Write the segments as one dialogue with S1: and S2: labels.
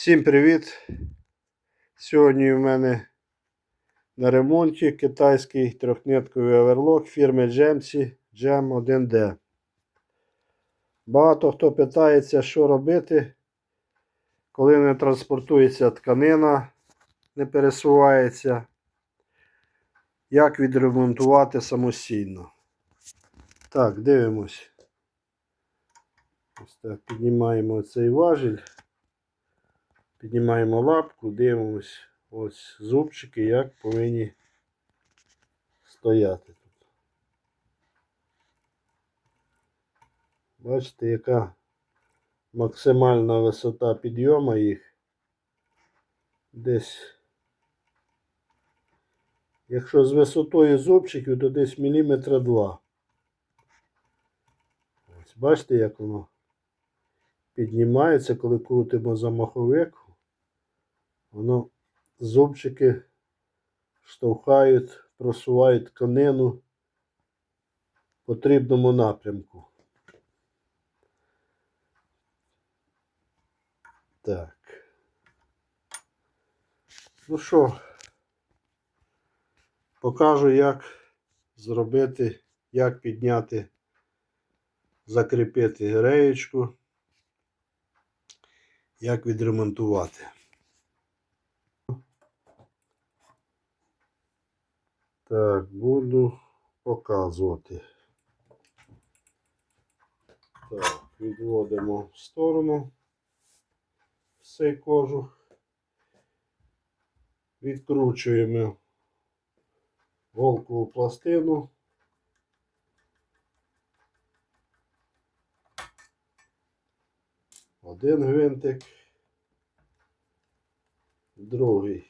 S1: Всім привіт! Сьогодні у мене на ремонті китайський трьохнитковий оверлок фірми Gemsi Gem 1D. Багато хто питається, що робити, коли не транспортується тканина, не пересувається, як відремонтувати самостійно. Так, дивимось. Ось так, піднімаємо цей важіль. Піднімаємо лапку, дивимось ось зубчики, як повинні стояти тут. Бачите, яка максимальна висота підйому їх. Десь, якщо з висотою зубчиків, то десь міліметра два. Ось бачите, як воно піднімається, коли крутимо замаховик. Воно зубчики штовхають, просувають тканину в потрібному напрямку. Так. Ну що, покажу, як зробити, як підняти, закріпити реєчку, як відремонтувати. Так, буду показувати. Так, відводимо в сторону цей кожух. Відкручуємо голкову пластину. Один гвинтик, другий.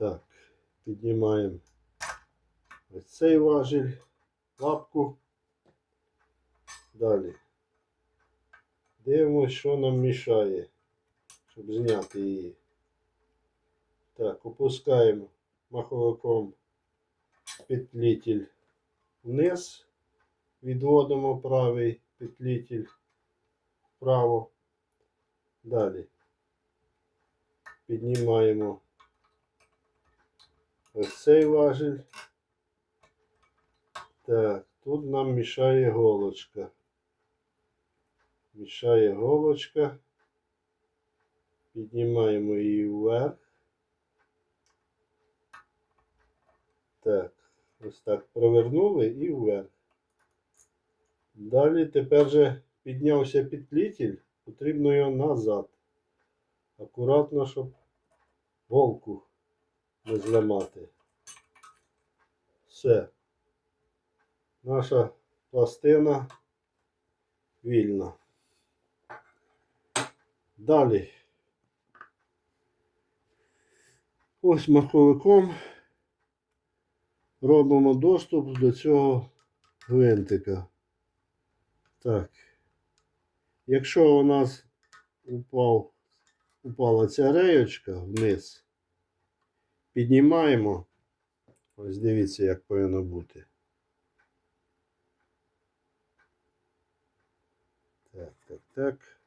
S1: Так, піднімаємо ось цей важіль, лапку. Далі. Дивимося, що нам мішає, щоб зняти її. Так, опускаємо маховиком петлітель вниз, відводимо правий петлітель вправо. Далі піднімаємо Ось цей важіль. Так, тут нам мішає голочка. Мішає голочка. Піднімаємо її вверх. Так, ось так провернули і вверх. Далі тепер же піднявся підлітель, потрібно його назад. Акуратно, щоб голку не зламати. Все. Наша пластина вільна. Далі. Ось маховиком робимо доступ до цього гвинтика. Так. Якщо у нас упав, упала ця реєчка вниз, Піднімаємо. Ось дивіться, як повинно бути. Так, так, так.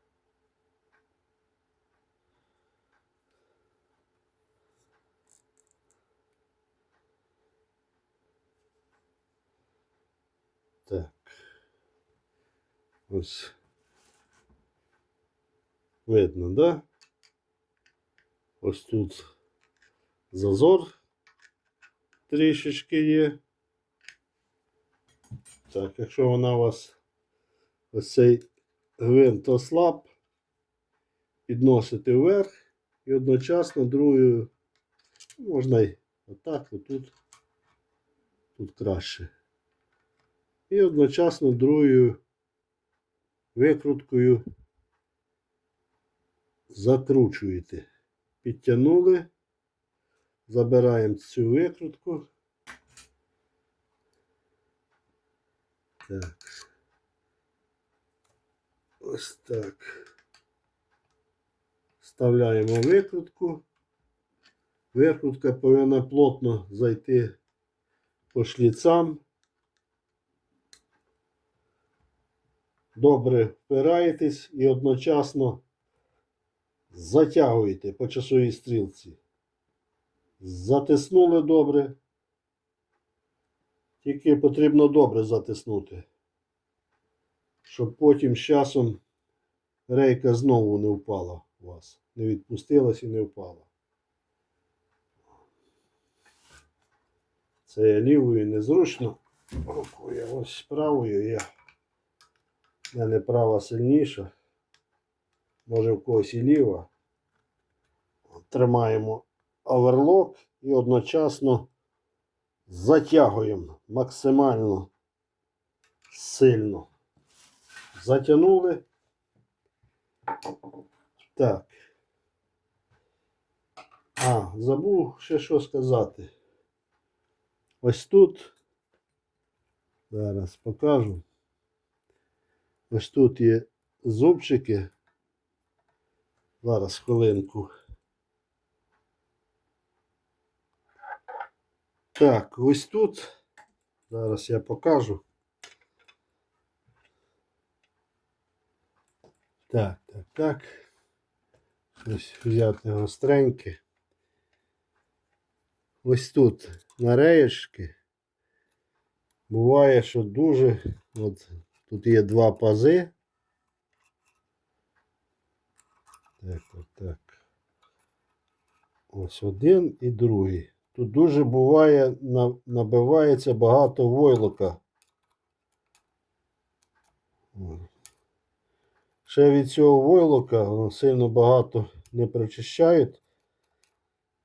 S1: Так. Ось. Видно, да? Ось тут зазор трішечки є. Так, якщо вона у вас ось цей гвинт ослаб, підносите вверх і одночасно другою можна й отак, отут, тут краще. І одночасно другою викруткою закручуєте. Підтягнули. Забираємо цю викрутку. Так. Ось так. Вставляємо викрутку. Викрутка повинна плотно зайти по шліцам. добре впираєтесь і одночасно затягуєте по часовій стрілці. Затиснули добре. Тільки потрібно добре затиснути, щоб потім з часом рейка знову не впала у вас. Не відпустилась і не впала. Це я лівою незручно рукою, ось правою я. В мене права сильніша. Може в когось і ліва. Тримаємо оверлок і одночасно затягуємо максимально сильно. Затягнули. Так. А, забув ще що сказати. Ось тут. Зараз покажу. Ось тут є зубчики. Зараз хвилинку. Так, ось тут. Зараз я покажу. Так, так, так. Ось взяти гостреньке. Ось тут на реєшки. Буває, що дуже. От тут є два пази. Так, так, так. Ось один і другий. Тут дуже буває, набивається багато войлока. Ще від цього войлока сильно багато не прочищають.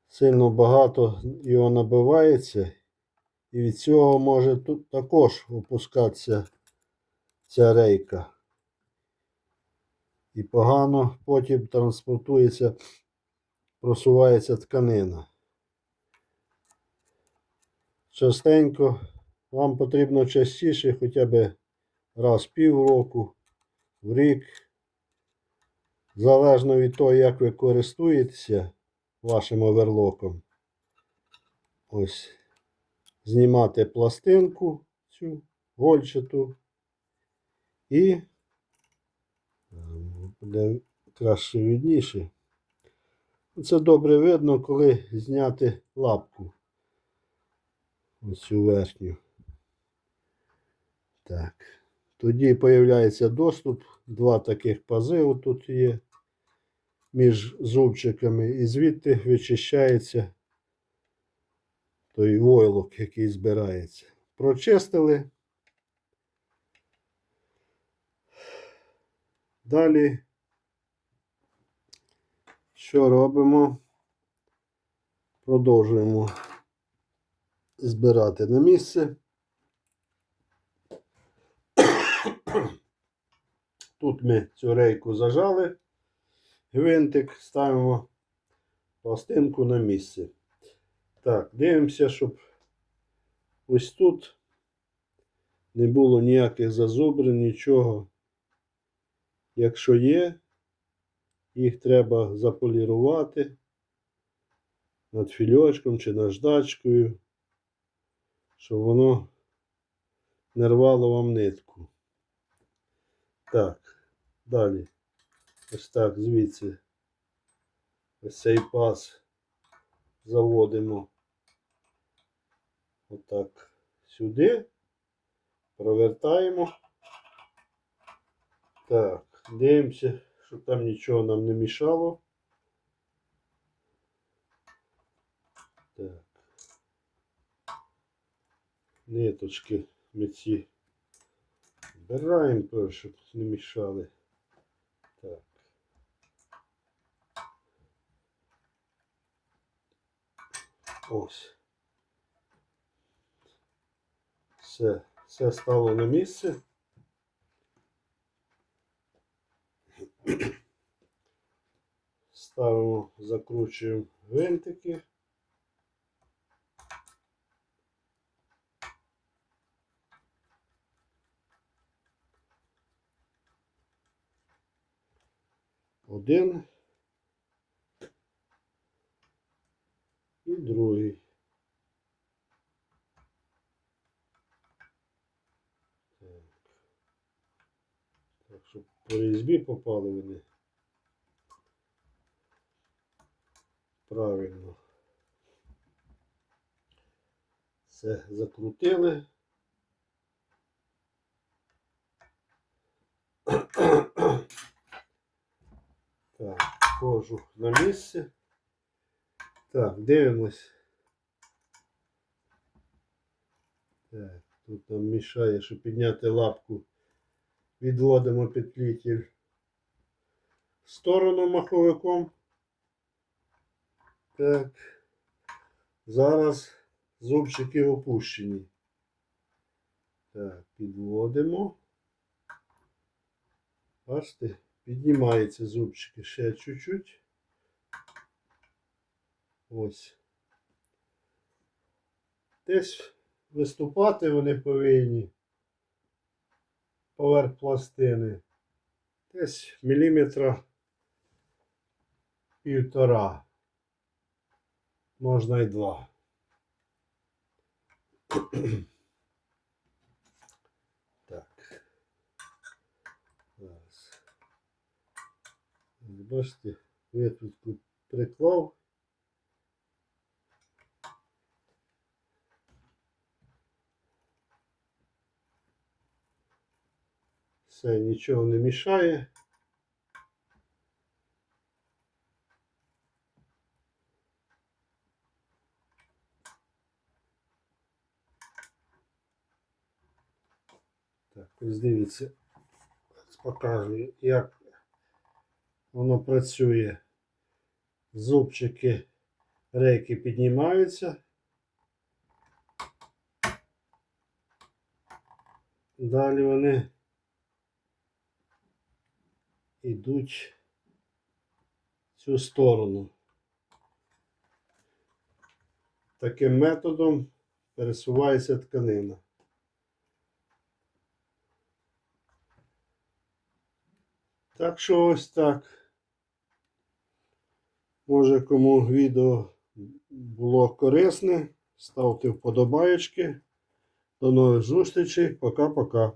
S1: Сильно багато його набивається. І від цього може тут також опускатися ця рейка. І погано потім транспортується, просувається тканина. Частенько вам потрібно частіше, хоча б раз півроку, в рік. Залежно від того, як ви користуєтеся вашим оверлоком. Ось знімати пластинку цю гольчату і е, буде краще видніше. Це добре видно, коли зняти лапку. Ось цю верхню. Так. Тоді появляється доступ. Два таких пази тут є між зубчиками, і звідти вичищається той войлок, який збирається. Прочистили. Далі. Що робимо? Продовжуємо збирати на місце. Тут ми цю рейку зажали, гвинтик, ставимо пластинку на місце. Так, дивимося, щоб ось тут не було ніяких зазубрин, нічого. Якщо є, їх треба заполірувати над фільочком чи наждачкою, щоб воно не рвало вам нитку. Так, далі. Ось так звідси. Ось цей паз заводимо отак сюди, провертаємо. Так, дивимося, щоб там нічого нам не мішало. Ниточки ми ці Збираємо то, щоб не мішали. Так. Ось. Все, все стало на місце. Ставимо, закручуємо гвинтики. Один і другий. Так. Так, щоб по різьбі попали вони. Правильно. Все закрутили. Так, кожух на місце. Так, дивимось. Так, тут нам мішає, щоб підняти лапку. Відводимо петлітель в сторону маховиком. Так. Зараз зубчики опущені. Так, підводимо. Бачите, піднімаються зубчики ще чуть-чуть. Ось. Десь виступати вони повинні поверх пластини. Десь міліметра півтора. Можна й два. Так. Зараз. Бачите, витвітку приклав. Все, нічого не мішає. Так, ось дивіться, покажу, як воно працює. Зубчики рейки піднімаються. Далі вони йдуть в цю сторону. Таким методом пересувається тканина. Так що ось так. Може кому відео було корисне, ставте вподобаєчки. До нових зустрічей. Пока-пока.